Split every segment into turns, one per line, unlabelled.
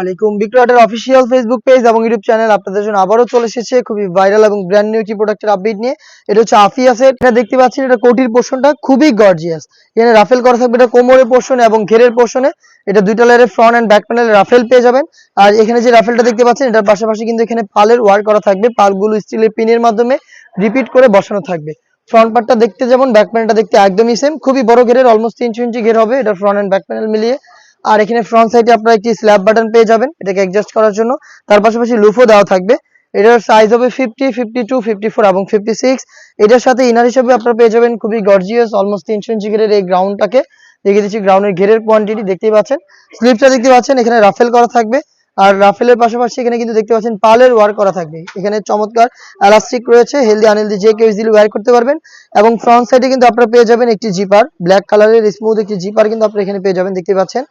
আলাইকুম বিক্রয়ের official Facebook page এবং ইউটিউব চ্যানেল আপনাদের জন্য আবারও চলে এসেছে খুবই ভাইরাল এবং ব্র্যান্ড নিউ একটি প্রোডাক্টের আপডেট নিয়ে। এটা হচ্ছে এটা দেখতে পাচ্ছেন, এটা কোটির পোর্শনটা খুবই গর্জিয়াস এখানে রাফেল করা থাকবে এটা কোমরের পোর্শনে এবং ঘেরের পোর্শনে এটা দুইটা লেয়ারের ফ্রন্ট এন্ড ব্যাক প্যানেলে রাফেল পেয়ে যাবেন। আর এখানে যে রাফেলটা দেখতে পাচ্ছেন, এটার পাশাপাশি কিন্তু এখানে পালের ওয়ার্ক করা থাকবে। পালগুলো স্টিলের পিনের মাধ্যমে রিপিট করে বসানো থাকবে। ফ্রন্ট পার্টটা দেখতে যেমন ব্যাক প্যানেলটা দেখতে একদমই সেম খুবই বড় ঘেরের অলমোস্ট তিনশো ইঞ্চি ঘের হবে। এটা ফ্রন্ট এন্ড ব্যাক প্যানেল মিলিয়ে আর এখানে ফ্রন্ট সাইডে আপনারা একটি স্ল্যাব বাটন পেয়ে যাবেন, এটাকে অ্যাডজাস্ট করার জন্য। তার পাশাপাশি লুফো দেওয়া থাকবে। এটার সাইজ হবে fifty fifty two fifty four এবং ফিফটি সিক্স এটার সাথে ইনার হিসেবে আপনারা পেয়ে যাবেন খুবই গর্জিয়াস অলমোস্ট তিনশো ইঞ্চি ঘেরের এই গ্রাউন্ডটাকে দেখিয়ে দিচ্ছি গ্রাউন্ডের ঘেরের কোয়ান্টিটি দেখতেই পাচ্ছেন। স্লিপটা দেখতে পাচ্ছেন, এখানে রাফেল করা থাকবে। আর রাফেলের পাশাপাশি এখানে কিন্তু দেখতে পাচ্ছেন পালের ওয়ার্ক করা থাকবে। এখানে চমৎকার এলাস্টিক রয়েছে হেলদি আনহেলদি যে কেউ ইজিলি ওয়ার করতে পারবেন। এবং ফ্রন্ট সাইডে কিন্তু আপনারা পেয়ে যাবেন একটি জিপার ব্ল্যাক কালারের স্মুথ একটি জিপার কিন্তু আপনারা এখানে পেয়ে যাবেন, দেখতে পাচ্ছেন।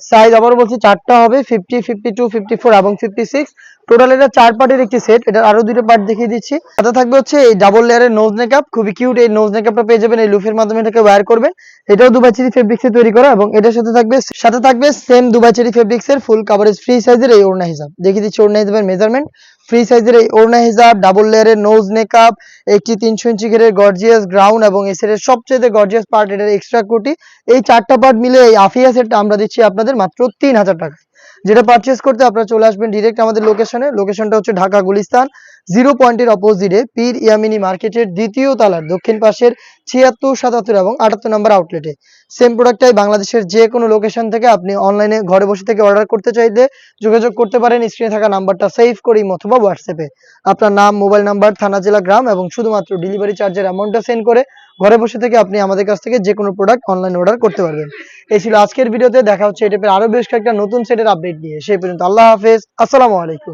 সাইজ আবারও বলছি, চারটা হবে fifty fifty two fifty four এবং ফিফটি সিক্স টোটাল এটা চার পার্টের একটি সেট এটা আরও দুটো পার্ট দেখিয়ে দিচ্ছি। সাথে থাকবে হচ্ছে এই ডাবল লেয়ারের নোজ মেকআপ খুবই কিউট এই নোজ মেকআপটা পেয়ে যাবেন, এই লুফের মাধ্যমে এটাকে ওয়্যার করবেন। এটাও দুবাই চেরি ফেব্রিক্সে তৈরি করা এবং এটার সাথে থাকবে সাথে থাকবে সেম দুবাই চেরি ফেব্রিক্সের ফুল কাভারেজ ফ্রি সাইজের এই ওড়না হিসাব। দেখিয়ে দিচ্ছি ওড়না হিসাবের মেজারমেন্ট ফ্রি সাইজের এই ওড়না হিজাব ডাবল লেয়ারের নোজ মেকআপ একটি তিনশো ইঞ্চি ঘেরের গর্জিয়াস গ্রাউন্ড এবং এই সেটের সবচেয়ে গর্জিয়াস পার্ট এটার এক্সট্রা কোটি এই চারটা পার্ট মিলে এই আফিয়া সেটটা আমরা দিচ্ছি আপনাদের মাত্র তিন হাজার টাকা যেটা পারচেস করতে আপনারা চলে আসবেন ডিরেক্ট আমাদের লোকেশনে লোকেশনটা হচ্ছে ঢাকা, গুলিস্তান। জিরো পয়েন্টের অপোজিটে পীর ইয়ামিনী মার্কেটের দ্বিতীয় তালার দক্ষিণ পাশের ছিয়াত্তর, সাতাত্তর এবং আটাত্তর নম্বর আউটলেটে সেম প্রোডাক্টটাই বাংলাদেশের যে কোনো লোকেশন থেকে আপনি অনলাইনে ঘরে বসে থেকে অর্ডার করতে চাইলে যোগাযোগ করতে পারেন। স্ক্রিনে থাকা নাম্বারটা সেভ করি অথবা হোয়াটসঅ্যাপে আপনার নাম মোবাইল নাম্বার থানা, জেলা, গ্রাম এবং শুধুমাত্র ডেলিভারি চার্জের অ্যামাউন্টটা সেন্ড করে ঘরে বসে থেকে আপনি আমাদের কাছ থেকে যে কোনো প্রোডাক্ট অনলাইন অর্ডার করতে পারবেন। এই ছিল আজকের ভিডিওতে দেখা হচ্ছে এই টাইপের আরও বেশ কয়েকটা নতুন সেটের আপডেট নিয়ে। সেই পর্যন্ত আল্লাহ হাফেজ। আসসালামু আলাইকুম।